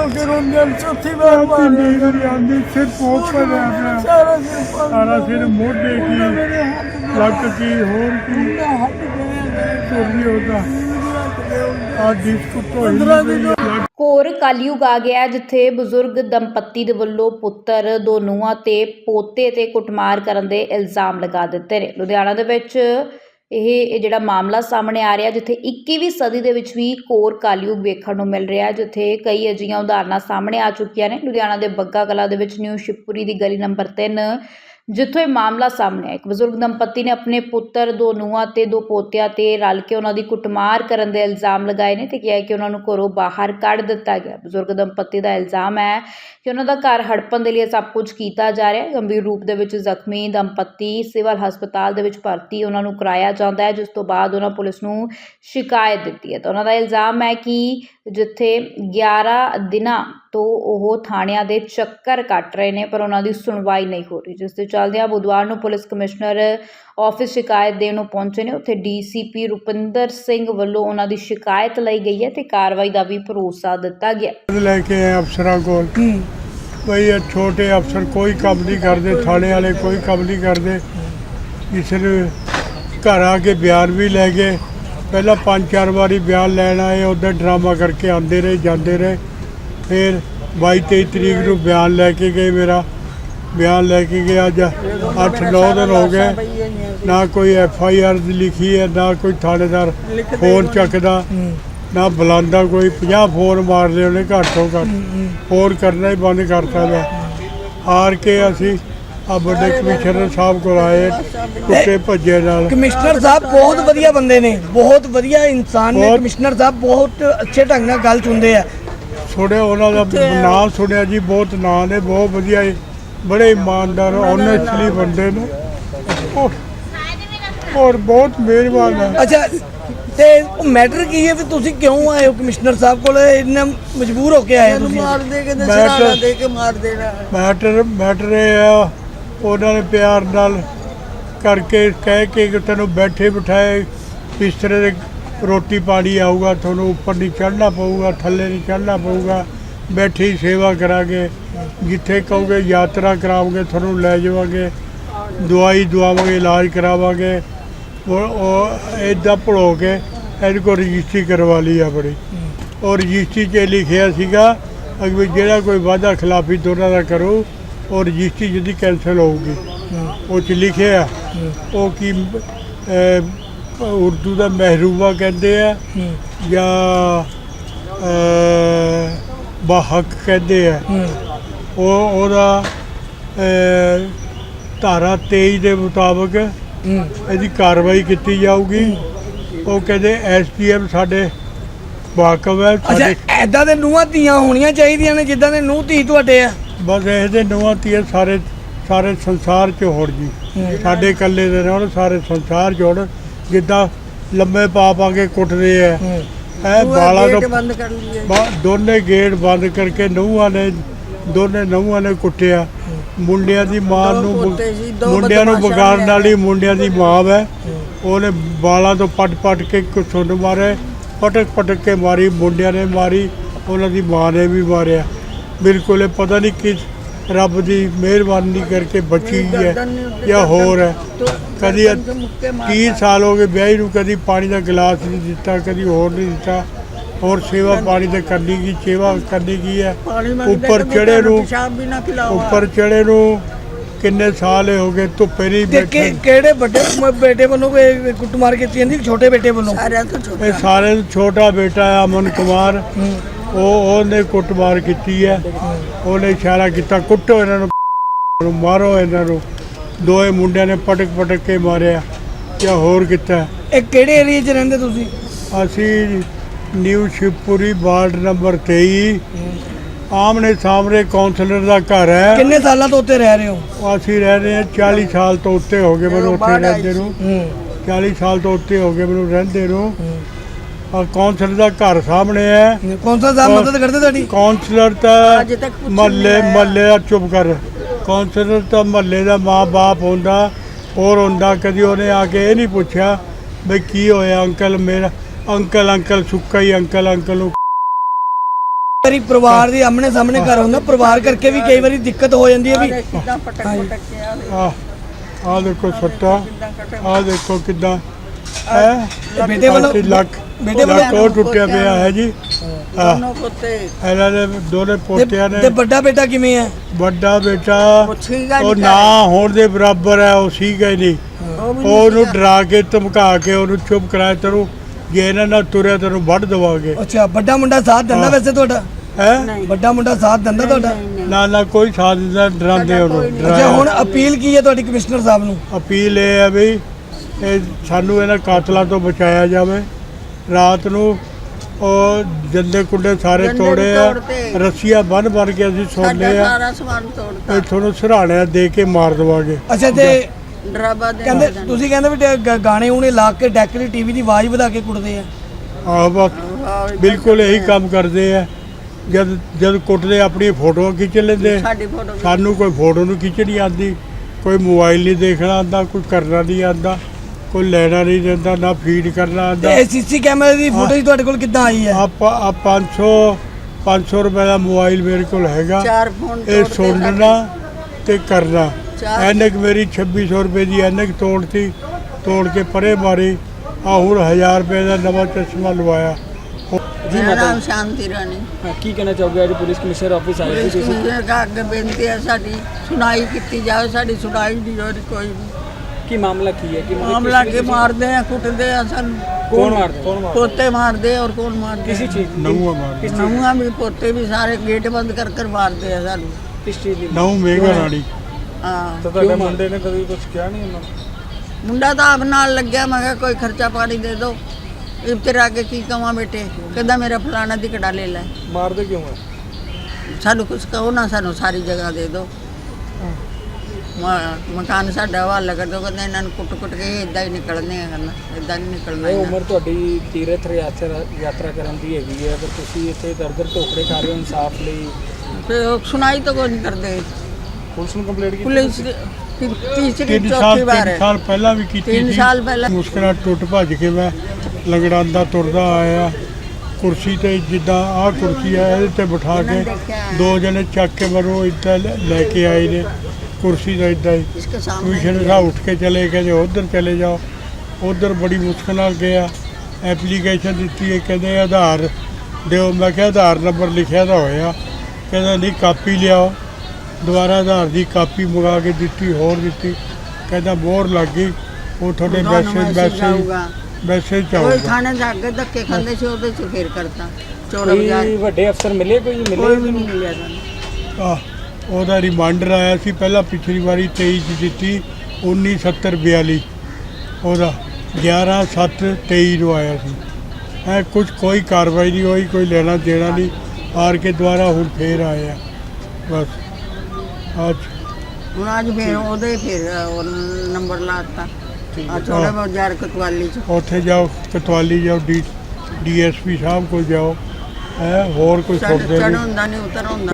ਰੋ ਕੇ ਰੋਂਦੇ ਨੇ ਚੌਥੀ ਵਾਰ ਰਾਤੀ ਮਾਰਿਆ। ਨੀਂਦ ਨਹੀਂ ਆਉਂਦੀ ਸਿਰ ਬਹੁਤ ਭਰਿਆ ਪਿਆ ਸਾਰਾ ਸਿਰ ਸਾਰਾ ਸਿਰ ਮੋਢੇ ਕੀ ਮੇਰੇ ਹੱਥ ਲੱਕ ਕੀ ਹੋਰ ਕੀ? ਦਾ ਹੱਥ ਗਏ ਤੁਰ ਨਹੀਂ ਹੁੰਦਾ ਆ ਡਿਸਕ ਤੋਂ ਪੰਦਰਾਂ ਦਿਨ ਲੱਕ ਹੋਰ ਕਲਯੁਗ ਆ ਗਿਆ ਜਿੱਥੇ ਬਜ਼ੁਰਗ ਦੰਪਤੀ ਦੇ ਵੱਲੋਂ ਪੁੱਤਰ ਦੋ ਨੂੰਹਾਂ ਤੇ ਪੋਤੇ ਤੇ ਕੁੱਟਮਾਰ ਕਰਨ ਦੇ ਇਲਜ਼ਾਮ ਲਗਾ ਦਿੱਤੇ ਨੇ। ਲੁਧਿਆਣਾ ਦੇ ਵਿੱਚ ਇਹ ਇਹ ਜਿਹੜਾ ਮਾਮਲਾ ਸਾਹਮਣੇ ਆ ਰਿਹਾ, ਜਿੱਥੇ 21ਵੀਂ ਸਦੀ ਦੇ ਵਿੱਚ ਵੀ ਕੋਰ ਕਾਲਯੁਗ ਵੇਖਣ ਨੂੰ ਮਿਲ ਰਿਹਾ ਜਿੱਥੇ ਕਈ ਅਜਿਹੀਆਂ ਉਦਾਹਰਨਾਂ ਸਾਹਮਣੇ ਆ ਚੁੱਕੀਆਂ ਨੇ। ਲੁਧਿਆਣਾ ਦੇ ਬੱਗਾ ਕਲਾ ਦੇ ਵਿੱਚ ਨਿਊ ਸ਼ਿਵਪੁਰੀ ਦੀ ਗਲੀ ਨੰਬਰ 3 ਜਿੱਥੋਂ ਇਹ ਮਾਮਲਾ ਸਾਹਮਣੇ ਆਇਆ, ਇੱਕ ਬਜ਼ੁਰਗ ਦੰਪਤੀ ਨੇ ਆਪਣੇ ਪੁੱਤਰ, ਦੋ ਨੂੰਹਾਂ ਤੇ ਦੋ ਪੋਤਿਆਂ ਤੇ ਰਲ ਕੇ ਉਹਨਾਂ ਦੀ ਕੁੱਟਮਾਰ ਕਰਨ ਦੇ ਇਲਜ਼ਾਮ ਲਗਾਏ ਨੇ ਤੇ ਕਿਹਾ ਕਿ ਉਹਨਾਂ ਨੂੰ ਘਰੋਂ ਬਾਹਰ ਕੱਢ ਦਿੱਤਾ ਗਿਆ। ਬਜ਼ੁਰਗ ਦੰਪਤੀ ਦਾ ਇਲਜ਼ਾਮ ਹੈ ਕਿ ਉਹਨਾਂ ਦਾ ਘਰ ਹੜਪਣ ਦੇ ਲਈ ਸਭ ਕੁਝ ਕੀਤਾ ਜਾ ਰਿਹਾ ਹੈ। ਗੰਭੀਰ ਰੂਪ ਦੇ ਵਿੱਚ ਜ਼ਖਮੀ ਦੰਪਤੀ ਸਿਵਲ ਹਸਪਤਾਲ ਦੇ ਵਿੱਚ ਭਰਤੀ ਉਹਨਾਂ ਨੂੰ ਕਰਾਇਆ ਜਾਂਦਾ ਹੈ, ਜਿਸ ਤੋਂ ਬਾਅਦ ਉਹਨਾਂ ਪੁਲਿਸ ਨੂੰ ਸ਼ਿਕਾਇਤ ਦਿੱਤੀ ਹੈ। ਤਾਂ ਉਹਨਾਂ ਦਾ ਇਲਜ਼ਾਮ ਹੈ ਕਿ ਜਿੱਥੇ 11 ਦਿਨਾਂ ਤੋਂ ਉਹ ਥਾਣਿਆਂ ਦੇ ਚੱਕਰ ਕੱਟ ਰਹੇ ਨੇ ਪਰ ਉਹਨਾਂ ਦੀ ਸੁਣਵਾਈ ਨਹੀਂ ਹੋ ਰਹੀ ਜਿਸ ਦੇ ਚੱਲਦਿਆਂ ਬੁੱਧਵਾਰ ਨੂੰ ਪੁਲਿਸ ਕਮਿਸ਼ਨਰ ਆਫਿਸ ਸ਼ਿਕਾਇਤ ਦੇਣ ਨੂੰ ਪਹੁੰਚੇ ਨੇ। ਉੱਥੇ ਡੀਸੀਪੀ ਰੁਪਿੰਦਰ ਸਿੰਘ ਵੱਲੋਂ ਉਹਨਾਂ ਦੀ ਸ਼ਿਕਾਇਤ ਲਈ ਗਈ ਹੈ ਤੇ ਕਾਰਵਾਈ ਦਾ ਵੀ ਭਰੋਸਾ ਦਿੱਤਾ ਗਿਆ। ਲੈ ਕੇ ਆਏ ਅਫਸਰਾਂ ਕੋਲ। ਬਈ ਇਹ ਛੋਟੇ ਅਫਸਰ ਕੋਈ ਕੰਮ ਨਹੀਂ ਕਰਦੇ ਥਾਣੇ ਵਾਲੇ ਕੋਈ ਕੰਮ ਨਹੀਂ ਕਰਦੇ। ਇਸ ਨੂੰ ਘਰ ਆ ਕੇ ਬਿਆਨ ਵੀ ਲੈ ਗਏ। ਪਹਿਲਾਂ ਪੰਜ ਚਾਰ ਵਾਰੀ ਬਿਆਨ ਲੈਣ ਆਏ ਉਧਰ ਡਰਾਮਾ ਕਰਕੇ ਆਉਂਦੇ ਰਹੇ ਜਾਂਦੇ ਰਹੇ। ਫਿਰ 22 23 ਤਰੀਕ ਨੂੰ ਬਿਆਨ ਲੈ ਕੇ ਗਏ ਮੇਰਾ। ਬਿਆਨ ਲੈ ਕੇ ਗਏ ਅੱਜ 8-9 ਦਿਨ ਹੋ ਗਏ। ਨਾ ਕੋਈ ਐਫ ਆਈ ਆਰ ਲਿਖੀ ਹੈ ਨਾ ਕੋਈ ਥਾਣੇਦਾਰ ਫੋਨ ਚੱਕਦਾ ਨਾ ਬੁਲਾਉਂਦਾ ਕੋਈ। 50 ਫੋਨ ਮਾਰਦੇ ਉਹਨੇ ਘੱਟ ਤੋਂ ਘੱਟ। ਫੋਨ ਕਰਨਾ ਹੀ ਬੰਦ ਕਰਤਾ ਵਾ ਹਾਰ ਕੇ ਅਸੀਂ ਆ ਵੱਡੇ ਕਮਿਸ਼ਨਰ ਸਾਹਿਬ ਕੋਲ ਆਏ ਟੁੱਟੇ ਭੱਜੇ ਨਾਲ। ਕਮਿਸ਼ਨਰ ਸਾਹਿਬ ਬਹੁਤ ਵਧੀਆ ਬੰਦੇ ਨੇ ਬਹੁਤ ਵਧੀਆ ਇਨਸਾਨ ਨੇ। ਕਮਿਸ਼ਨਰ ਸਾਹਿਬ ਬਹੁਤ ਅੱਛੇ ਢੰਗ ਨਾਲ ਗੱਲ ਸੁਣਦੇ ਆ। ਸੁਣਿਆ ਉਹਨਾਂ ਦਾ ਨਾਮ ਸੁਣਿਆ ਜੀ ਬਹੁਤ ਨਾਂ ਨੇ ਬਹੁਤ ਵਧੀਆ ਜੀ। ਬੜੇ ਇਮਾਨਦਾਰ ਓਨੈਸਟਲੀ ਬੰਦੇ ਨੇ। ਔਰ- ਬਹੁਤ ਮਿਹਰਬਾਨ ਹੈ ਅੱਛਾ ਤੇ ਉਹ ਮੈਟਰ ਕੀ ਹੈ ਵੀ ਤੁਸੀਂ ਕਿਉਂ ਆਏ ਹੋ? ਕਮਿਸ਼ਨਰ ਸਾਹਿਬ ਕੋਲ ਇੰਨਾ ਮਜਬੂਰ ਹੋ ਕੇ ਆਏ ਤੁਸੀਂ? ਮਾਰ ਦੇ ਕੇ ਤਾਂ- ਦੇ ਕੇ ਮਾਰ ਦੇਣਾ। ਮੈਟਰ ਮੈਟਰ ਇਹ ਆ ਉਹਨਾਂ ਨੇ ਪਿਆਰ ਨਾਲ ਕਰਕੇ ਕਹਿ ਕੇ ਕਿ ਤੈਨੂੰ ਬੈਠੇ ਬਿਠਾਏ ਬਿਸਤਰੇ ਦੇ ਰੋਟੀ ਪਾਣੀ ਆਊਗਾ ਤੁਹਾਨੂੰ ਉੱਪਰ ਨਹੀਂ ਚੜ੍ਹਨਾ ਪਊਗਾ ਥੱਲੇ ਨਹੀਂ ਚੜ੍ਹਨਾ ਪਊਗਾ ਬੈਠੀ ਸੇਵਾ ਕਰਾਂਗੇ। ਜਿੱਥੇ ਕਹੋਗੇ ਯਾਤਰਾ ਕਰਾਵਾਂਗੇ ਤੁਹਾਨੂੰ ਲੈ ਜਾਵਾਂਗੇ ਦਵਾਈ ਦਵਾਵਾਂਗੇ ਇਲਾਜ ਕਰਾਵਾਂਗੇ। ਉਹ ਉਹ ਇਦਾਂ ਭੜੋ ਕੇ ਇਹਦੇ ਕੋਲ ਰਜਿਸਟਰੀ ਕਰਵਾ ਲਈ ਆਪਣੀ। ਔਰ ਰਜਿਸਟਰੀ 'ਚ ਲਿਖਿਆ ਸੀਗਾ ਕਿ ਵੀ ਜਿਹੜਾ ਕੋਈ ਵਾਅਦਾ ਖਿਲਾਫੀ ਦੋਨਾਂ ਦਾ ਕਰੋ ਔਰ ਰਜਿਸਟਰੀ ਜਿਹਦੀ ਕੈਂਸਲ ਹੋਊਗੀ। ਉਹ 'ਚ ਲਿਖਿਆ ਉਹ ਕੀ ਉਰਦੂ ਦਾ ਮਹਿਰੂਬਾ ਕਹਿੰਦੇ ਆ ਜਾਂ ਬਾਹਕ ਕਹਿੰਦੇ ਆ। ਉਹ ਉਹਦਾ ਧਾਰਾ 23 ਦੇ ਮੁਤਾਬਕ ਇਹਦੀ ਕਾਰਵਾਈ ਕੀਤੀ ਜਾਊਗੀ। ਉਹ ਕਹਿੰਦੇ ਐਸਪੀਐਮ ਸਾਡੇ ਵਾਕਫ ਹੈ ਅੱਛਾ ਸਾਡੇ ਐਦਾਂ ਦੇ ਨੂੰਹਾਂ ਧੀਆਂ ਹੋਣੀਆਂ ਚਾਹੀਦੀਆਂ ਨੇ ਜਿੱਦਾਂ ਦੇ ਨੂੰਹ ਧੀ ਤੁਹਾਡੇ ਆ? ਬਸ ਇਹਦੇ ਨਵਾਂ ਤੀਏ ਸਾਰੇ ਸਾਰੇ ਸੰਸਾਰ 'ਚ ਹੋਣ ਜੀ। ਸਾਡੇ ਇਕੱਲੇ ਦੇ ਨਾਲ ਸਾਰੇ ਸੰਸਾਰ 'ਚ ਹੋਣ। ਜਿੱਦਾਂ ਲੰਮੇ ਪਾ ਪਾ ਕੇ ਕੁੱਟਦੇ ਆ। ਇਹ ਬਾਲਾਂ ਤੋਂ ਬੰਦ ਕਰ ਲਈਏ। ਦੋਨੇ ਗੇਟ ਬੰਦ ਕਰਕੇ ਨਹੁੰਆਂ ਨੇ ਦੋਨੇ ਨਹੁੰਆਂ ਨੇ ਕੁੱਟਿਆ। ਮੁੰਡਿਆਂ ਦੀ ਮਾਂ ਨੂੰ ਮੁੰਡਿਆਂ ਨੂੰ ਵਿਗਾੜਨ ਨੇ। ਵਾਲੀ ਮੁੰਡਿਆਂ ਦੀ ਮਾਂ ਹੈ। ਉਹਨੇ ਬਾਲਾਂ ਤੋਂ ਪੱਟ ਪੱਟ ਕੇ ਕੁਛੁੰਨ ਮਾਰੇ ਪਟਕ ਪਟਕ ਕੇ ਮਾਰੀ ਮੁੰਡਿਆਂ ਨੇ ਮਾਰੀ ਉਹਨਾਂ ਦੀ ਮਾਂ ਨੇ ਵੀ ਮਾਰਿਆ। ਬਿਲਕੁਲ ਇਹ ਪਤਾ ਨਹੀਂ ਕਿਸ ਰੱਬ ਦੀ ਮਿਹਰਬਾਨੀ ਕਰਕੇ ਬਚੀ ਹੈ ਜਾਂ ਹੋਰ ਹੈ। ਕਦੀ 30 ਸਾਲ ਹੋ ਗਏ ਵਿਆਹੀ ਨੂੰ ਕਦੀ ਪਾਣੀ ਦਾ ਗਲਾਸ ਨਹੀਂ ਦਿੱਤਾ ਕਦੀ ਹੋਰ ਨਹੀਂ ਦਿੱਤਾ। ਹੋਰ ਸੇਵਾ ਪਾਣੀ ਤੇ ਕਰਨੀ ਕੀ ਸੇਵਾ ਕਰਨੀ ਕੀ ਹੈ? ਉੱਪਰ ਚੜੇ ਨੂੰ ਉੱਪਰ ਚੜੇ ਨੂੰ ਕਿੰਨੇ ਸਾਲ ਹੀ ਗਏ ਧੁੱਪੇ ਨਹੀਂ ਬੈਠੇ। ਕਿਹੜੇ ਵੱਡੇ ਬੇਟੇ ਵੱਲੋਂ ਕੋਈ ਕੁੱਟਮਾਰ ਕੀਤੀ ਜਾਂਦੀ ਛੋਟੇ ਬੇਟੇ ਵੱਲੋਂ? ਸਾਰਿਆਂ ਤੋਂ ਛੋਟਾ। ਇਹ ਸਾਰੇ ਤੋਂ ਛੋਟਾ ਬੇਟਾ ਹੈ ਅਮਨ ਕੁਮਾਰ। ਉਹ ਉਹਨੇ ਕੁੱਟਮਾਰ ਕੀਤੀ ਹੈ। ਉਹਨੇ ਇਸ਼ਾਰਾ ਕੀਤਾ ਕੁੱਟੋ ਇਹਨਾਂ ਨੂੰ ਮਾਰੋ ਇਹਨਾਂ ਨੂੰ। ਦੋਏ ਮੁੰਡਿਆਂ ਨੇ ਪਟਕ ਪਟਕ ਕੇ ਮਾਰਿਆ ਜਾਂ ਹੋਰ ਕੀਤਾ। ਇਹ ਕਿਹੜੇ ਏਰੀਆ 'ਚ ਰਹਿੰਦੇ ਤੁਸੀਂ? ਅਸੀਂ ਨਿਊ ਸ਼ਿਵਪੁਰੀ ਵਾਰਡ ਨੰਬਰ 23 ਆਮਨੇ ਸਾਹਮਣੇ ਕਾਉਂਸਲਰ ਦਾ ਘਰ ਹੈ। ਕਿੰਨੇ ਸਾਲਾਂ ਤੋਂ ਉੱਤੇ ਰਹਿ ਰਹੇ ਹੋ? ਅਸੀਂ ਰਹਿ ਰਹੇ ਹਾਂ 40 ਸਾਲ ਤੋਂ ਉੱਤੇ ਹੋ ਗਏ ਮੈਨੂੰ ਉੱਥੇ ਰਹਿੰਦੇ ਨੂੰ। ਹੂੰ। 40 ਸਾਲ ਤੋਂ ਉੱਤੇ ਹੋ ਗਏ ਮੈਨੂੰ ਰਹਿੰਦੇ ਨੂੰ। ਆ ਕਾਉਂਸਲਰ ਦਾ ਘਰ ਸਾਹਮਣੇ ਹੈ। ਕੌਣ ਸਾ ਸਾਹਿਬ ਮਦਦ ਕਰਦੇ ਤੁਹਾਡੀ? ਕਾਉਂਸਲਰ ਤਾਂ ਅੱਜ ਤੱਕ ਪੁੱਛਣ ਮਹੱਲੇ ਨਹੀਂ ਆਇਆ। ਮਹੱਲੇ ਦਾ ਚੁੱਪ ਕਰ। ਕਾਉਂਸਲਰ ਤਾਂ ਮਹੱਲੇ ਦਾ ਮਾਂ-ਬਾਪ ਹੁੰਦਾ ਹੋਰ ਹੁੰਦਾ ਕਦੀ ਉਹਨੇ ਆ ਕੇ ਇਹ ਨਹੀਂ ਪੁੱਛਿਆ ਬਈ ਕੀ ਹੋਇਆ ਅੰਕਲ ਮੇਰਾ ਅੰਕਲ ਅੰਕਲ ਸੁੱਕਾ ਹੀ ਅੰਕਲ ਅੰਕਲ ਨੂੰ ਵਾਰੀ ਪਰਿਵਾਰ ਦੇ ਆਮਣੇ ਸਾਹਮਣੇ ਘਰ ਹੁੰਦਾ ਪਰਿਵਾਰ ਕਰਕੇ ਵੀ ਕਈ ਵਾਰੀ ਦਿੱਕਤ ਹੋ ਜਾਂਦੀ ਹੈ ਵੀ। ਸਾਰੇ ਕਿੱਦਾਂ ਪਟਕ ਪਟਕ ਕੇ ਆ ਆ ਆ ਦੇਖੋ ਸੱਟਾ ਕਿੱਦਾਂ ਕੱਟੇ ਆ ਦੇਖੋ ਕਿੱਦਾਂ ਹੈ। ਬੇਟੇ ਵੱਲੋਂ ਲੱਕ ਬੇਟੇ ਵੱਲੋਂ ਉਹ ਟੁੱਟਿਆ ਪਿਆ ਹੈ ਜੀ। ਦੋਨੋਂ ਪੁੱਤੇ। ਇਹਨਾਂ ਦੇ ਦੋਨੇ ਤੇ ਪੋਤਿਆਂ ਤੇ ਨੇ ਵੱਡਾ ਬੇਟਾ ਕਿਵੇਂ ਹੈ? ਵੱਡਾ ਬੇਟਾ ਪੁੱਛੀਗਾ ਉਹ ਨਹੀਂ ਨਾ ਹੋਣ ਦੇ ਬਰਾਬਰ ਹੈ ਉਹ ਸੀਗਾ ਹੀ ਨਹੀਂ ਉਹ ਵੀ ਉਹ ਉਹਨੂੰ ਡਰਾ ਕੇ ਧਮਕਾ ਕੇ ਉਹਨੂੰ ਚੁੱਪ ਕਰਾਇਆ ਤੈਨੂੰ ਜੇ ਇਹਨਾਂ ਨਾਲ ਤੁਰਿਆ ਤੈਨੂੰ ਵੱਢ ਦਵਾਂਗੇ। ਅੱਛਾ ਵੱਡਾ ਮੁੰਡਾ ਸਾਥ ਦਿੰਦਾ। ਵੈਸੇ ਤੁਹਾਡਾ? ਹੈ? ਨਹੀਂ। ਵੱਡਾ ਮੁੰਡਾ ਸਾਥ ਦਿੰਦਾ ਤੁਹਾਡਾ? ਨਾ ਨਾ ਕੋਈ ਸਾਥ ਦਾ ਡਰਾਉਂਦੇ ਉਹਨੂੰ ਕੋਈ ਨਹੀਂ। ਅੱਛਾ ਡਰਾਇਆ। ਹੁਣ ਅਪੀਲ ਕੀ ਹੈ ਤੁਹਾਡੀ ਕਮਿਸ਼ਨਰ ਸਾਹਿਬ ਨੂੰ? ਅਪੀਲ ਇਹ ਹੈ ਵੀ ਇਹ ਸਾਨੂੰ ਇਹਨਾਂ ਕਾਤਲਾਂ ਤੋਂ ਬਚਾਇਆ ਜਾਵੇ। ਰਾਤ ਨੂੰ ਉਹ ਜੰਦੇ ਕੁੰਡੇ ਸਾਰੇ ਤੋੜੇ ਆ। ਰੱਸੀਆਂ ਬੰਨ ਬੰਨ ਕੇ ਅਸੀਂ ਸੋਨੇ ਆ। ਸਾਰਾ ਸਮਾਨ ਤੋੜਤਾ ਇਹ ਤੁਹਾਨੂੰ ਸਰਾਣਿਆ ਦੇ ਕੇ ਮਾਰ ਦਵਾਂਗੇ। ਅੱਛਾ ਤੇ ਡਰਾਬਾ ਦੇ ਕਹਿੰਦੇ ਤੁਸੀਂ ਕਹਿੰਦੇ ਵੀ ਗਾਣੇ ਉਹਨੇ ਲਾ ਕੇ ਡੈਕ ਦੀ ਟੀਵੀ ਦੀ ਆਵਾਜ਼ ਵਧਾ ਕੇ ਕੁੱਟਦੇ ਆ। ਆਹ ਬਸ ਬਿਲਕੁਲ ਇਹੀ ਕੰਮ ਕਰਦੇ ਆ। ਜਦ ਜਦ ਕੁੱਟਦੇ ਆਪਣੀ ਫੋਟੋਆਂ ਖਿੱਚ ਲੈਂਦੇ। ਸਾਡੀ ਫੋਟੋ ਸਾਨੂੰ ਕੋਈ ਫੋਟੋ ਨੂੰ ਖਿੱਚਣੀ ਆਉਂਦੀ। ਕੋਈ ਮੋਬਾਈਲ ਨਹੀਂ ਦੇਖਣਾ ਆਉਂਦਾ ਕੋਈ ਕਰਨਾ ਨਹੀਂ ਆਉਂਦਾ। ਕੋਈ ਲੈਣਾ ਨਹੀਂ ਦਿੰਦਾ ਨਾ ਫੀਡ ਕਰਨਾ ਤੇ ਆਉਂਦਾ ਇਹ ਸੀਸੀ ਕੈਮਰੇ ਦੀ ਫੁਟੇਜ ਤੁਹਾਡੇ ਕੋਲ ਕਿੱਦਾਂ ਆਈ ਹੈ? ਆਪ ਆ 500 500 ਰੁਪਏ ਦਾ ਮੋਬਾਈਲ ਮੇਰੇ ਕੋਲ ਹੈਗਾ। ਚਾਰ ਫੋਨ ਇਹ ਸੁਣਨਾ ਤੇ ਕਰਨਾ। ਐਨਕ ਮੇਰੀ 2600 ਰੁਪਏ ਦੀ ਐਨਕ ਤੋੜਤੀ ਤੋੜ ਕੇ ਪਰੇ ਮਾਰੀ। ਆ ਹੁਣ 1000 ਰੁਪਏ ਦਾ ਨਵਾਂ ਚਸ਼ਮਾ ਲਵਾਇਆ। ਜੀ ਨਾਮ ਸ਼ਾਂਤੀ ਰਾਣੀ। ਹਾਂ, ਕੀ ਕਹਿਣਾ ਚਾਹੋਗੇ? ਅੱਜ ਪੁਲਿਸ ਕਮਿਸ਼ਨਰ ਆਫਿਸ ਆਏ ਸੀ ਤੁਸੀਂ? ਕਮਿਸ਼ਨਰ ਦਾ ਅੱਗੇ ਬੇਨਤੀ ਹੈ ਸਾਡੀ ਸੁਣਾਈ ਕੀਤੀ ਜਾਵੇ ਸਾਡੀ ਸੁਣਾਈ ਨਹੀਂ ਹੋ ਰਹੀ ਕੋਈ ਵੀ। ਕੀ ਮਾਮਲਾ ਕੀ ਹੈ? ਕਿ ਕਿਸ- ਕੇ ਮਾਰਦੇ ਆ ਕੁੱਟਦੇ ਆ ਸਾਨੂੰ। ਕੌਣ ਮਾਰਦਾ ਕੌਣ ਮਾਰਦਾ ਪੋਤੇ ਮਾਰਦੇ ਆ ਔਰ ਕੌਣ ਮਾਰਦੇ ਕਿਸੇ ਚੀਜ਼ ਦੀ- ਨਹੁੰਆਂ ਮਾਰ ਕਿਸ ਚੀਜ਼ ਨਹੁੰਆਂ ਵੀ ਪੋਤੇ ਵੀ ਸਾਰੇ ਗੇਟ ਬੰਦ ਕਰ ਕਰ ਮਾਰਦੇ ਆ ਸਾਨੂੰ। ਕਿਸ ਚੀਜ਼ ਦੀ? ਨਹੁੰ ਮੇਗਾ ਰਾਣੀ ਹਾਂ। ਤਾਂ ਤੁਹਾਡੇ ਮੁੰਡੇ ਨੇ ਕਦੀ ਕੁਝ ਕਿਹਾ ਨਹੀਂ ਉਹਨਾਂ ਨੂੰ? ਮੁੰਡਾ ਤਾਂ ਆਪ ਨਾਲ ਲੱਗਿਆ ਮੈਂ ਕਿਹਾ ਕੋਈ ਖਰਚਾ ਪਾਣੀ ਦੇ ਦਿਓ। ਇਫਤਰਾ ਕੇ ਕੀ ਕਵਾਂ ਬੇਟੇ? ਕਹਿੰਦਾ ਮੇਰਾ ਫਲਾਣਾ ਦੀ ਕੜਾ ਲੈ ਲੈ। ਮਾਰਦੇ ਕਿਉਂ ਹੈ ਸਾਨੂੰ ਕੁਝ ਕਹੋ ਨਾ ਸਾਨੂੰ ਸਾਰੀ ਜਗ੍ਹਾ ਦੇ ਦਿਓ। ਮ- ਮਕਾਨ ਸਾਡਾ ਹਵਾਲਾ ਕਰ ਦਿਓ ਕਹਿੰਦੇ ਇਹਨਾਂ ਨੂੰ ਕੁੱਟ ਕੁੱਟ ਕੇ ਇਦਾਂ ਹੀ ਨਿਕਲਣੇ ਆ ਕਰਨਾ ਇਦਾਂ ਨਹੀਂ ਨਿਕਲਣਾ ਇਹ ਇਹਨਾਂ। ਉਮਰ ਤੁਹਾਡੀ ਤੀਰਥ ਯਾਤਰਾ ਯਾਤਰਾ ਕਰਨ ਦੀ ਹੈਗੀ ਹੈ ਅਗਰ ਤੁਸੀਂ ਇੱਥੇ ਦਰ ਦਰ ਢੋਕਰੇ ਖਾ ਰਹੇ ਹੋ ਇਨਸਾਫ ਲਈ। ਤੇ ਉਹ ਸੁਣਾਈ ਤਾਂ ਕੋਈ ਨਹੀਂ ਕਰਦੇ। ਪੁਲਿਸ ਨੂੰ ਕੰਪਲੇਂਟ ਕੀਤੀ ਪੁਲਿਸ ਦੀ- ਤੀ- ਤੀਸਰੀ ਤਿੰਨ ਚੌਥੀ ਸਾਲ ਵਾਰ ਤਿੰਨ ਹੈ। ਸਾਲ ਪਹਿਲਾਂ ਵੀ ਕੀਤੀ ਤਿੰਨ ਸੀ। ਸਾਲ ਪਹਿਲਾਂ ਮੁਸ਼ਕਲਾਂ ਟੁੱਟ ਭੱਜ ਕੇ ਮੈਂ ਲੰਗੜਾਂਦਾ ਤੁਰਦਾ ਆਇਆ। ਕੁਰਸੀ ਤੇ ਜਿੱਦਾਂ ਆਹ ਕੁਰਸੀ ਆ ਇਹਦੇ ਤੇ ਬਿਠਾ ਕੇ ਦੋ ਜਣੇ ਚੱਕ ਕੇ ਮਰੋ ਇੱਦਾਂ ਲੈ ਲੈ ਕੇ ਆਏ ਨੇ। ਕੁਰਸੀ ਦਾ ਇੱਦਾਂ ਹੀ। ਇਸਕੇ ਸਾਹਮਣੇ ਟਿਊਸ਼ਨ ਦਾ ਉੱਠ ਕੇ ਚਲੇ ਗਏ ਜੇ ਉਧਰ ਚਲੇ ਜਾਓ। ਉਧਰ ਬੜੀ ਮੁਸ਼ਕਲ ਨਾਲ ਗਿਆ। ਐਪਲੀਕੇਸ਼ਨ ਦਿੱਤੀ ਹੈ ਕਹਿੰਦੇ ਆਧਾਰ ਦਿਓ। ਮੈਂ ਕਿਹਾ ਆਧਾਰ ਨੰਬਰ ਲਿਖਿਆ ਤਾਂ ਹੋਇਆ। ਕਹਿੰਦਾ ਨਹੀਂ ਕਾਪੀ ਲਿਆਓ। ਦੁਬਾਰਾ ਆਧਾਰ ਦੀ ਕਾਪੀ ਮੰਗਾ ਕੇ ਦਿੱਤੀ ਹੋਰ ਦਿੱਤੀ। ਕਹਿੰਦਾ ਮੋਹਰ ਲੱਗ ਗਈ। ਉਹ ਤੁਹਾਡੇ ਤੁਹਾਨੂੰ ਮੈਸੇਜ ਮੈਸੇਜ ਮੈਸੇਜ ਆਊਗਾ। ਮੈਸੇਜ ਚ ਕੋਈ ਆਊਗਾ। ਥਾਣੇ ਦੇ ਅੱਗੇ ਧੱਕੇ ਖਾਂਦੇ ਸੀ ਉਹਦੇ ਚ ਫੇਰ ਕਰਤਾ। ਚੋੜਾ ਕੋਈ ਬਾਜ਼ਾਰ। ਵੱਡੇ ਅਫਸਰ ਮਿਲੇ ਕੋਈ ਕੋਈ ਮਿਲੇ ਵੀ ਨਹੀਂ ਮਿਲਿਆ ਸਾਨੂੰ ਆਹ, ਉਹਦਾ ਰਿਮਾਂਡਰ ਆਇਆ ਸੀ ਪਹਿਲਾਂ ਪਿਛਲੀ ਵਾਰੀ 23 ਚ ਦਿੱਤੀ 197042 ਉਹਦਾ 11/7/23 ਨੂੰ ਆਇਆ ਸੀ। ਹੈ ਕੁਝ ਕੋਈ ਕਾਰਵਾਈ ਨਹੀਂ ਹੋਈ ਕੋਈ ਲੈਣਾ ਦੇਣਾ ਨਹੀਂ। ਹਾਰ ਕੇ ਦੁਬਾਰਾ ਹੁਣ ਫੇਰ ਆਏ ਆ। ਬਸ ਅੱਜ। ਹੁਣ ਅੱਜ ਫੇਰ ਉਹਦੇ ਫੇਰ ਨੰਬਰ ਲਾਤਾ। ਆ ਬਾਜ਼ਾਰ ਕਤਵਾਲੀ ਚ। ਉੱਥੇ ਜਾਓ ਕਤਵਾਲੀ ਜਾਓ ਡੀ ਡੀਐਸਪੀ ਸਾਹਿਬ ਕੋਲ ਜਾਓ। ਹੈ ਹੋਰ ਕੋਈ ਚੜ ਨਹੀਂ। ਹੁੰਦਾ ਨਹੀਂ ਉਤਰ ਹੁੰਦਾ